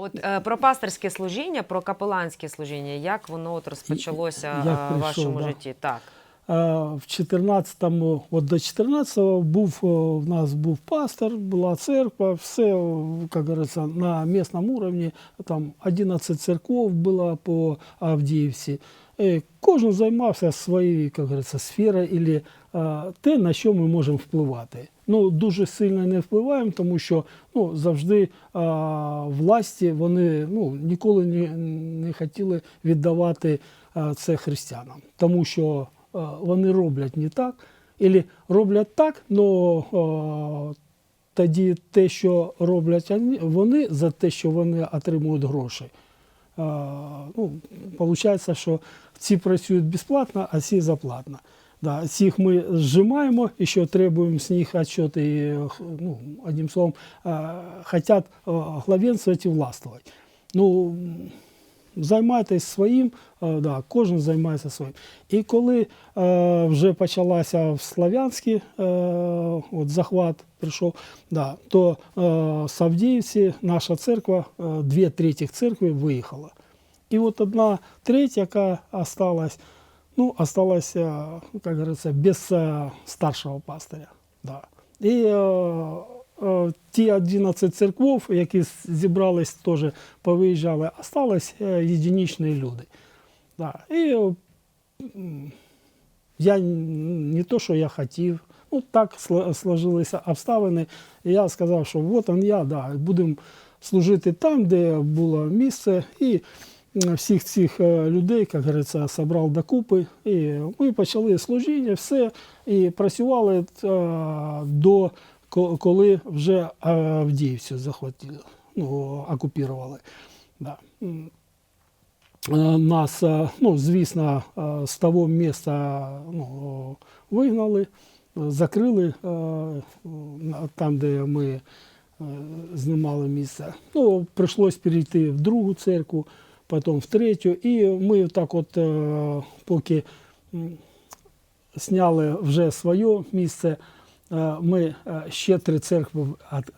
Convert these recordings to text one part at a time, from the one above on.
От е, про пастирське служіння, про капеланське служіння, як воно от розпочалося Як е, в прийшов, вашому да. житті? Так. Е, В 14-му, от до 14-го був, о, в нас був пастор, була церква, все, о, как говорится, на местном уровне, там 11 церков було по Авдіївці. Е, Кожен займався своєю, як говориться, сферою, е, те, на що ми можемо впливати. Ну, дуже сильно не впливаємо, тому що ну, завжди а, власті вони ну, ніколи не, не хотіли віддавати а, це християнам, тому що а, вони роблять не так, або роблять так, але тоді те, що роблять вони за те, що вони отримують гроші. Ну, Получається, що ці працюють безплатно, а ці заплатно. Да, цих ми зжимаємо і що требуємо з них відчоти, ну, одним словом, хочуть главенствувати і властвувати. Ну, займайтесь своїм, да, кожен займається своїм. І коли е, вже почалася в Слов'янській, е, от захват прийшов, да, то е, з Авдіївці наша церква, е, дві третіх церкви виїхала. І от одна третя, яка осталась, ну, осталась, е, як говориться, без е, старшого пастиря. Да. І е, е, ті 11 церков, які зібрались, теж повиїжджали, осталось е, єдинічні люди. Да. І е, я не то, що я хотів, ну так сложилися обставини. І я сказав, що от он я, да, будемо служити там, де було місце. І всіх цих е, людей, як говориться, собрав докупи. І ми почали служіння, все. І працювали е, до коли вже Авдіївцю захватили, ну, окупували. Да. Е, Нас, е, ну, звісно, е, з того міста ну, вигнали, е, закрили е, там, де ми е, знімали місце. Ну, прийшлось перейти в другу церкву, потім в третю. І ми так от, е, поки зняли вже своє місце, е, ми е, ще три церкви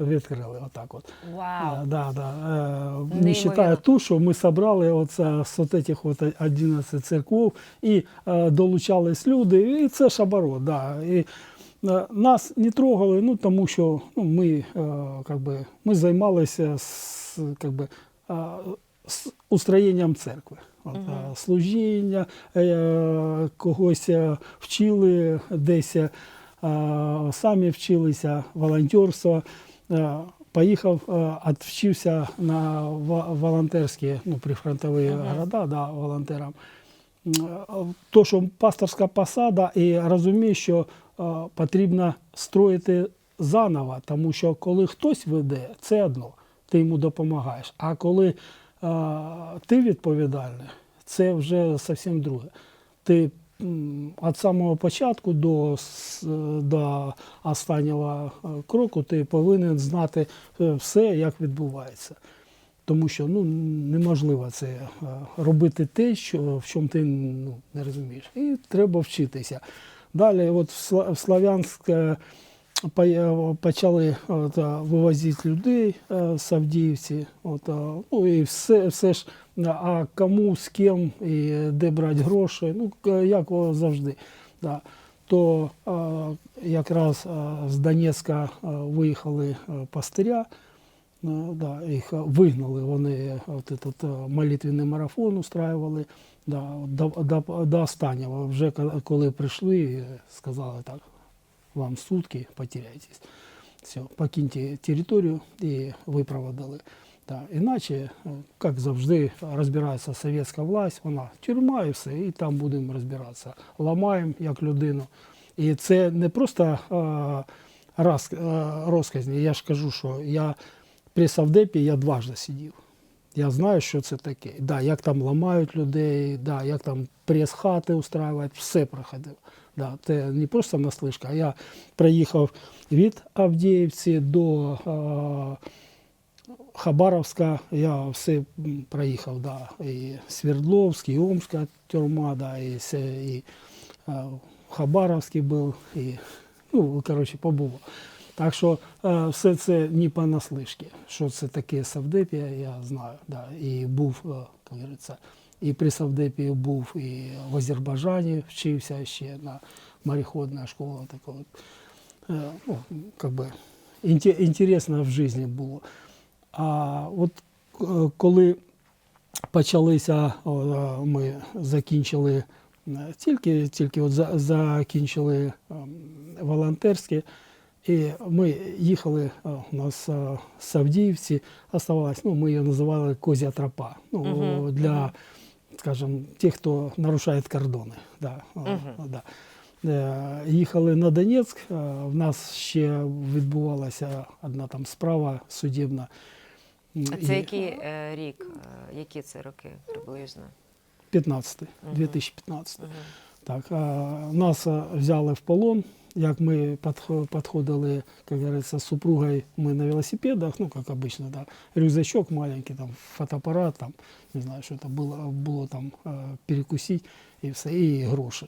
відкрили. Отак от. Вау. Да, да. Э, Не считая ту, що ми собрали оце, з от этих от 11 церков, і е, долучались люди, і це ж оборот. Да. І, е, нас не трогали, ну, тому що ну, ми, е, как би, ми займалися з, как би, е, з устроєнням церкви. От, е, Служіння, е, когось е, вчили десь, е, самі вчилися, волонтерство. Е, Поїхав, е, відвчився на волонтерські, ну, прифронтові города, да, волонтерам. Е, То, що пасторська посада, і розумію, що е, потрібно строїти заново, тому що коли хтось веде, це одно, ти йому допомагаєш. А коли е, ти відповідальний, це вже зовсім друге. Ти від самого початку до, до останнього е, кроку ти повинен знати е, все, як відбувається. Тому що ну, неможливо це е, робити те, що, в чому ти ну, не розумієш. І треба вчитися. Далі, от в Сла- е, по- е, почали от, е, вивозити людей е, з Авдіївці. От, е, ну, і все, все ж, е, а кому, з ким і де брати гроші, ну, як завжди. Да. То е, якраз е, з Донецька е, виїхали е, пастиря. Е, Да, їх е, вигнали, вони от этот е, молитвенний марафон устраивали. Да, до, до, до останнього. Вже коли прийшли, е, сказали так, вам сутки потеряйтесь. Все, покиньте територію і випроводили. Да. Іначе, як завжди, розбирається совєтська власть, вона тюрма і все, і там будемо розбиратися. Ламаємо як людину. І це не просто е, розказні. Я ж кажу, що я при Савдепі я дважди сидів. Я знаю, що це таке. Да, як там ламають людей, да, як там прес-хати устраюють, все проходив. Да, це не просто наслишка, а я приїхав від Авдіївці до е, Хабаровська, я все проїхав, да. І Свердловськ, і Омська тюрма, да, і, і е, Хабаровський був, і, ну, коротше, побував. Так що е, все це не понаслишки. Що це таке Савдепія, я знаю. Да. І був, е, говориться, і при Савдепі був, і в Азербайджані вчився ще на мореходна школа. Така от. Е, ну, как інте- інтересно в житті було. А от коли почалися, ми закінчили тільки, тільки от закінчили ем, волонтерське, і ми їхали, е, у нас е, з Авдіївці оставалось, ну, ми її називали Козя тропа. Ну, Мгм, для, скажем, тих, хто нарушає кордони. Да, Мгм. да. Їхали на Донецьк. В нас ще відбувалася одна там справа судебна. М, А це і- який рік? Які це роки приблизно? 15 Мгм. 2015. Мгм. Так, а, нас взяли в полон. Як ми подхо- подходили, как говорится, с супругой, мы на велосипедах, ну, как обычно, да, рюкзачок маленький, там, фотоаппарат, там, не знаю, що там було, було там перекусити і все, і гроші.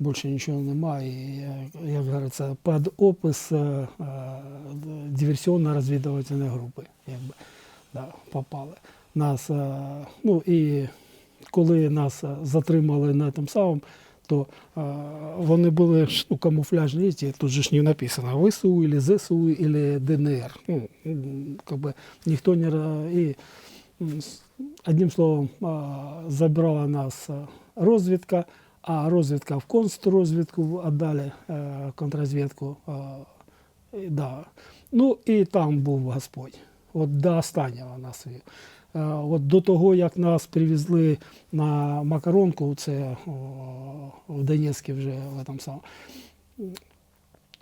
Більше нічого немає. І, е, як говориться, під опис е, е, диверсіонно-розвідувальної групи, якби, да, попали. Нас, ну, і коли нас затримали на тому самому, то вони були ж, ну, камуфляжні, тут же ж не написано ВСУ, или ЗСУ, или ДНР. Ну, как бы ніхто не... І, одним словом, забрала нас розвідка, а розвідка в контррозвідку віддали, контррозвідку. е, да. Ну і там був Господь. От до останнього нас вів. Е, От до того, як нас привезли на Макаронку, це в Донецьку вже в этом самому.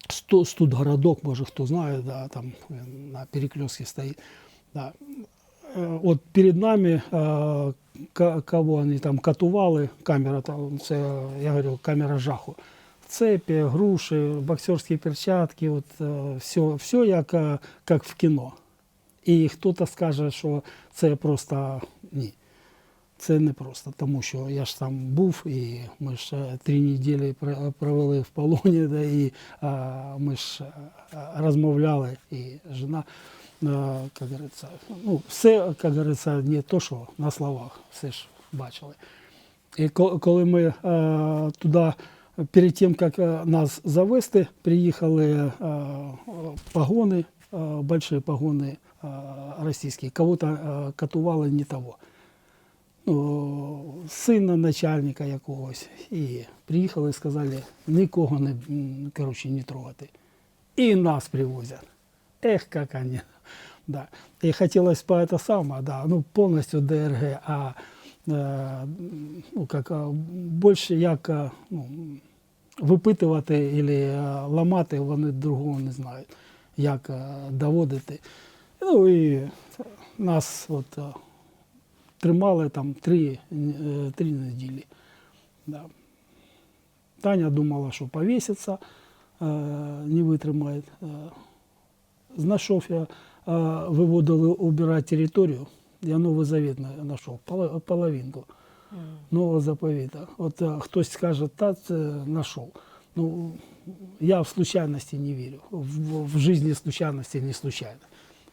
Сту- Студгородок, може хто знає, да, там на перекрестке стоїть. Да. Е, От перед нами, е, кого вони там катували, камера, там, це, я говорю, камера жаху. Цепі, груші, боксерські перчатки, от, е, все, все як, е, як в кіно. І хтось скаже, що це просто ні. Це не просто, тому що я ж там був, і ми ж е, три неділі провели в полоні, да, і а, ми ж е, розмовляли, і жена, е, як говориться, ну, все, як говориться, не то, що на словах, все ж бачили. І коли ми е, туди, перед тим, як нас завести, приїхали е, погони, е, большие погони е, російські, кого-то е, катували не того. Ну, сина начальника якогось. І приїхали і сказали, нікого не, коротше, не трогати. І нас привозять. Ех, як вони. Да. І хотілося б це саме, да, ну, повністю ДРГ, а е, ну, как, більше як ну, випитувати або ламати, вони другого не знають, як доводити. Ну і нас от, а, тримали там три, е, три неділі. Да. Таня думала, що повіситься, е, не витримає. Е, Знайшов я, е, виводили убирати територію, я Новий Завіт на- знайшов, поло- половинку нового заповіта. От е, хтось скаже, та це знайшов. Ну, я в случайності не вірю. В, в житті случайності не случайно.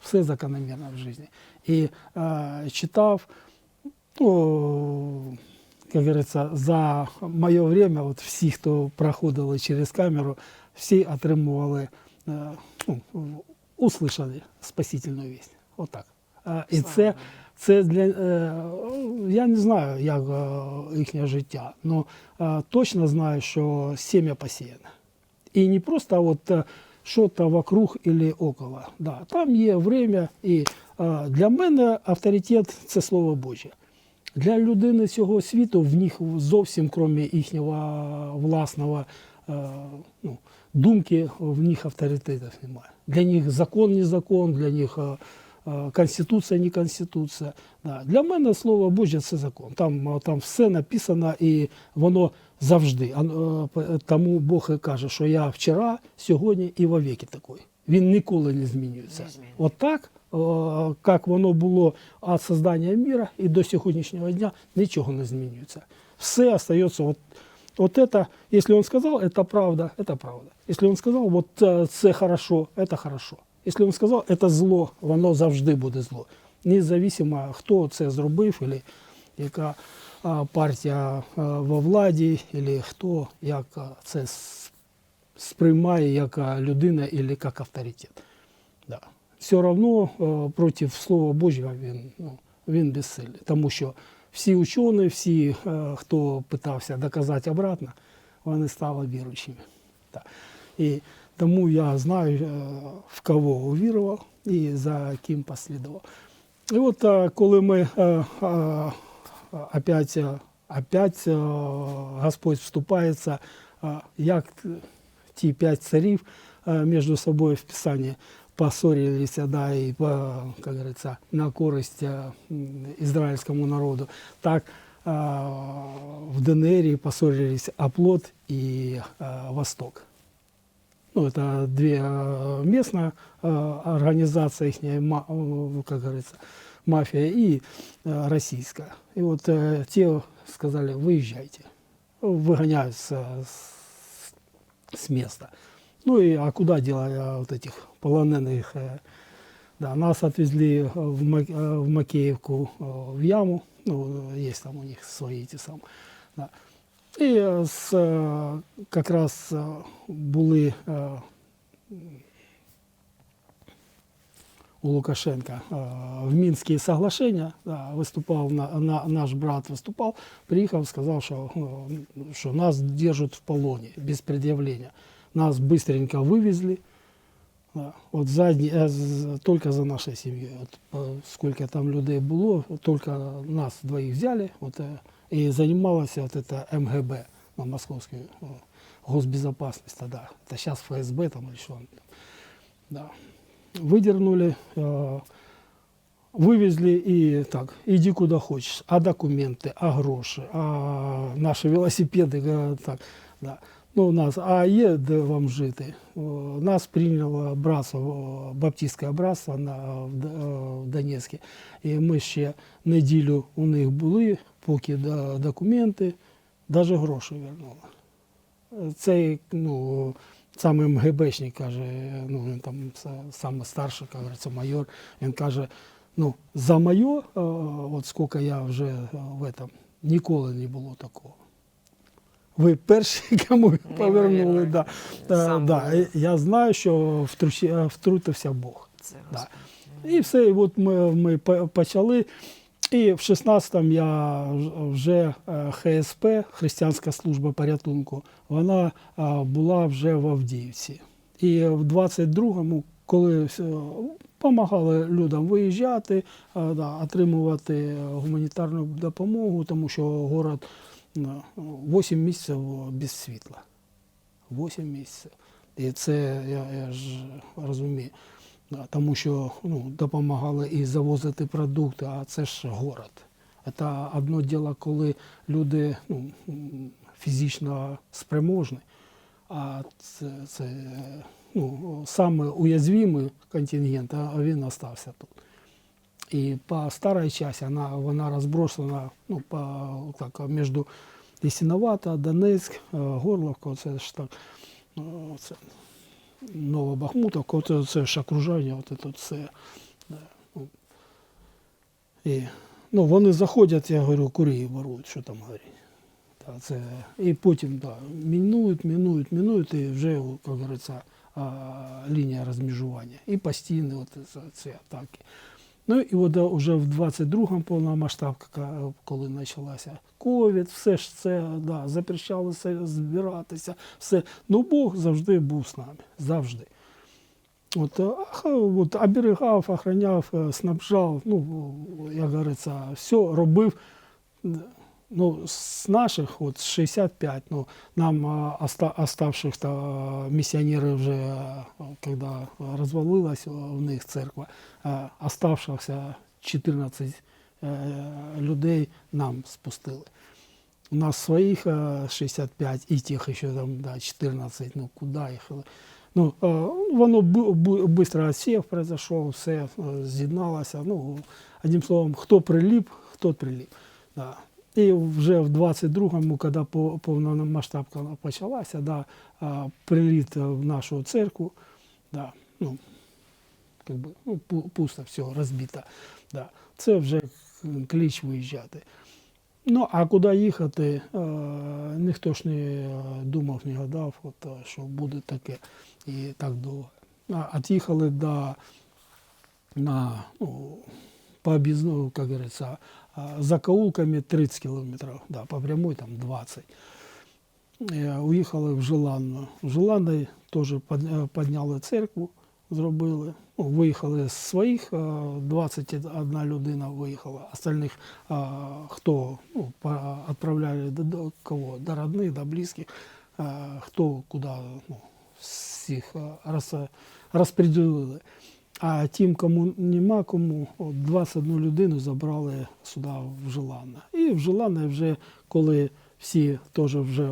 Все закономірно в житті. І е, читав, ну, как говорится, за моє время, от всі, хто проходили через камеру, всі отримували, е, ну, услышали спасительну вість. Отак. Е, І це, це для е, я не знаю, як е, їхнє життя, але точно знаю, що сім'я посіяне. І не просто от що-то вокруг або около. Да, там є время, і а, для мене авторитет це слово Боже. Для людини цього світу в них зовсім, крім їхнього власного а, ну, думки, в них авторитетів немає. Для них закон не закон, для них е, конституція не конституція. Да. Для мене слово Боже це закон. Там, е, там все написано і воно завжди. А, е, п- Тому Бог і каже, що я вчора, сьогодні і вовеки такий. Він ніколи не змінюється. Не змінюється. От так е, як воно було від создання міра і до сьогоднішнього дня нічого не змінюється. Все остається от, от это, если он сказал, это правда, это правда. Если он сказал, вот е, це хорошо, это хорошо. Якщо він сказав, це зло, воно завжди буде зло. Независимо, хто це зробив, або яка партія во владі, або хто як це сприймає як людина або як авторитет. Да. Все одно проти Слова Божого він, ну, він безсильний. Тому що всі учені, всі, хто питався доказати обратно, вони стали віруючими. І тому я знаю, е, в кого увірував і за ким послідував. І от е, коли ми е, е, опять, е, опять е, Господь вступається, е, як ті п'ять царів е, між собою в Писанні поссорились, да, и, по, как говорится, на користь э, м, израильскому народу, так э, в ДНР поссорились Оплот и э, Восток. Ну, это две э, местные э, организации, ма- э, как говорится, мафия и российская. И вот те сказали, выезжайте. Выгоняют с, с- места. Ну и а куда делать вот этих полоненых? э, Да, нас отвезли в, Ма- э, в Макеевку в яму. Ну, есть там у них свои эти самые. Да. І е, з, е, якраз е, були е, у Лукашенка е, в Мінські соглашення, да, виступав на, на, наш брат виступав, приїхав, сказав, що, е, що нас держать в полоні без пред'явлення. Нас быстренько вивезли. Да. От задні, е, з- тільки за нашою сім'єю. От, е, скільки там людей було, от тільки нас двоїх взяли. От, е, і займалася от это МГБ на московской о, госбезопасность тогда. Это сейчас ФСБ там или что. он там. Да. Выдернули, э, вывезли и так, иди куда хочешь. А документы, а гроши, а наши велосипеды, э, так, да. Ну, у нас, а є де вам жити? О, Нас прийняло братство, о, баптистське братство на, в, Д- е, в Донецьку. І ми ще неділю у них були, поки да, документи, навіть гроші вернули. Цей, ну, саме МГБшник каже, ну, він там саме старший, як говориться, майор, він каже, ну, за моє, е, от скільки я вже е, в этом, ніколи не було такого. Ви перші, кому повернули. Да. Е, Сам да. Я знаю, що втрутився Бог. Це Да. І все, і от ми, ми почали. І в 16-му я вже е, ХСП, Християнська служба порятунку, вона е, була вже в Авдіївці. І в 22-му, коли допомагали людям виїжджати, е, отримувати гуманітарну допомогу, тому що город е, 8 місяців без світла. 8 місяців. І це я, я ж розумію. Тому що ну, допомагали і завозити продукти, а це ж город. Це одне діло, коли люди ну, фізично спроможні, а це, це ну, саме уязвимий контингент, а він залишився тут. І по старій часі вона, вона розбросана ну, по, так, між Лісіновата, Донецьк, е, Горловка, це ж так. ну, Це, Новобахмутовка, це, це ж окружання, от це все. Ну. І, ну, вони заходять, я говорю, курії беруть, що там говорить. Та, це, і потім да, мінують, мінують, мінують, і вже, як говориться, лінія розмежування. І постійні от ці атаки. Ну і от вже в 22-му повномасштабка, коли почалася ковід, все ж це да, запрещалося збиратися, все. Ну Бог завжди був з нами. Завжди. От, от, оберігав, охраняв, е, снабжав, ну, як говориться, все робив. Ну, з наших, от з 65, ну, нам а, оста, оставших то миссионеры вже, а, них церква, а, оставшихся 14 е, людей нам спустили. У нас своїх е, 65 і тих ще там да, 14, ну куди їх? Ну, е, воно швидко осів произошов, все е, з'єдналося. Ну, одним словом, хто приліп, хто приліп. Да. І вже в 22-му, коли по- повномасштабка почалася, да, приліт в нашу церкву, да, ну, как бы, ну, пусто, все, розбито. Да. Це вже кліч виїжджати. Ну, а куди їхати, е, ніхто ж не е, думав, не гадав, от, е, що буде таке і так довго. А, От'їхали до, на, ну, по объездной, как говорится, а, закоулками 30 километров, да, по прямой там 20. Е, Уїхали в Желанну. В Желанної теж підняли церкву, зробили. Виїхали з своїх, е, 21 людина виїхала. Остальних, хто ну, відправляли до, кого? До родних, до близьких, хто куди ну, всіх роз, розподілили. А тим, кому нема кому, от 21 людину забрали сюди в Желанне. І в Желанне вже, коли всі теж вже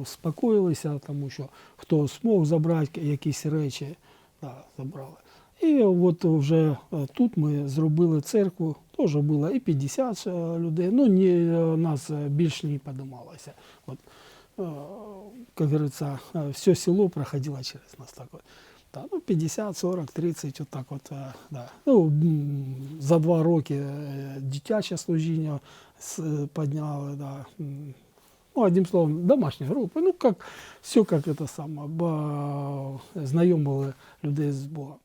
успокоїлися, тому що хто змог забрати якісь речі, да, забрали. І от вже е, тут ми зробили церкву, теж було і 50 е, людей, ну ні, е, нас е, більш не піднімалося. От, как говорится, э, все село проходило через нас так вот. Да, ну, 50, 40, 30, вот так вот, э, да. Ну, м, за два роки э, дитяче служіння с- э, підняли, да. М, Ну, одним словом, домашні групи. Ну, как, все как это саме, бо знайомили людей з Богом.